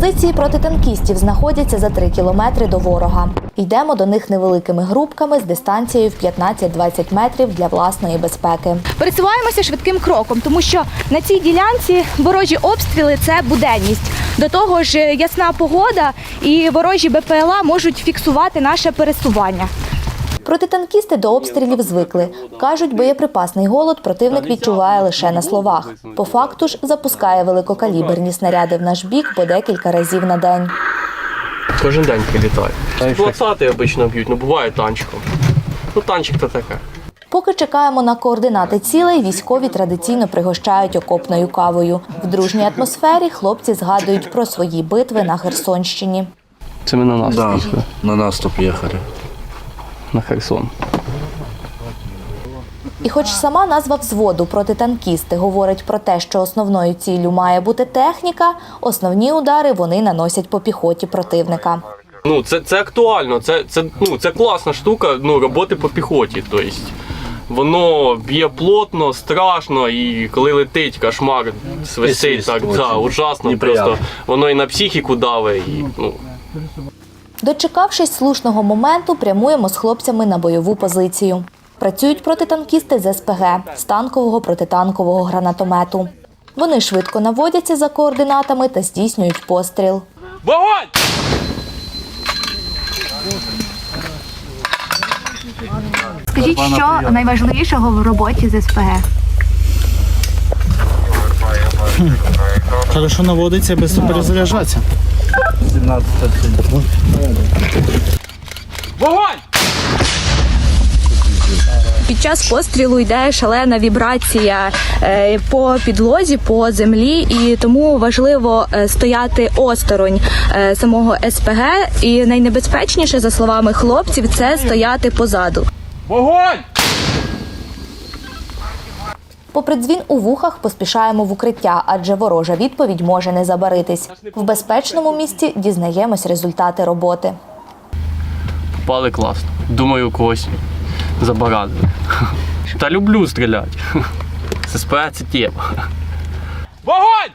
Позиції протитанкістів знаходяться за 3 кілометри до ворога. Йдемо до них невеликими групками з дистанцією в 15-20 метрів для власної безпеки. Пересуваємося швидким кроком, тому що на цій ділянці ворожі обстріли це буденність. До того ж, е, ясна погода і ворожі БПЛА можуть фіксувати наше пересування. Протитанкісти до обстрілів звикли. Кажуть, боєприпасний голод противник відчуває лише на словах. По факту ж запускає великокаліберні снаряди в наш бік по декілька разів на день. Кожен день прилітає. 20 обично б'ють, ну буває танчиком. Ну танчик то таке. Поки чекаємо на координати цілей, військові традиційно пригощають окопною кавою. В дружній атмосфері хлопці згадують про свої битви на Херсонщині. Це ми на нас Да, на наступ ехали. На Херсон. І хоч сама назва взводу протитанкісти говорить про те, що основною ціллю має бути техніка, основні удари вони наносять по піхоті противника. Ну, це, це актуально, це, це, ну, це класна штука ну, роботи по піхоті. Тобто, воно б'є плотно, страшно, і коли летить кошмар, свистить свист так, да, ужасно. Просто воно і на психіку даве, і ну, Дочекавшись слушного моменту, прямуємо з хлопцями на бойову позицію. Працюють протитанкісти з СПГ з танкового протитанкового гранатомету. Вони швидко наводяться за координатами та здійснюють постріл. Вогонь! Скажіть, що найважливішого в роботі з СПГ? Хорошо наводиться, без перезаряджатися. 17 Вогонь! Під час пострілу йде шалена вібрація е, по підлозі, по землі, і тому важливо е, стояти осторонь е, самого СПГ. І найнебезпечніше, за словами хлопців, це стояти позаду. Вогонь! Попри дзвін у вухах, поспішаємо в укриття, адже ворожа відповідь може не забаритись. В безпечному місці дізнаємось результати роботи. Попали класно. Думаю, когось забарадили. Та люблю стріляти. ССП це тема. Вогонь!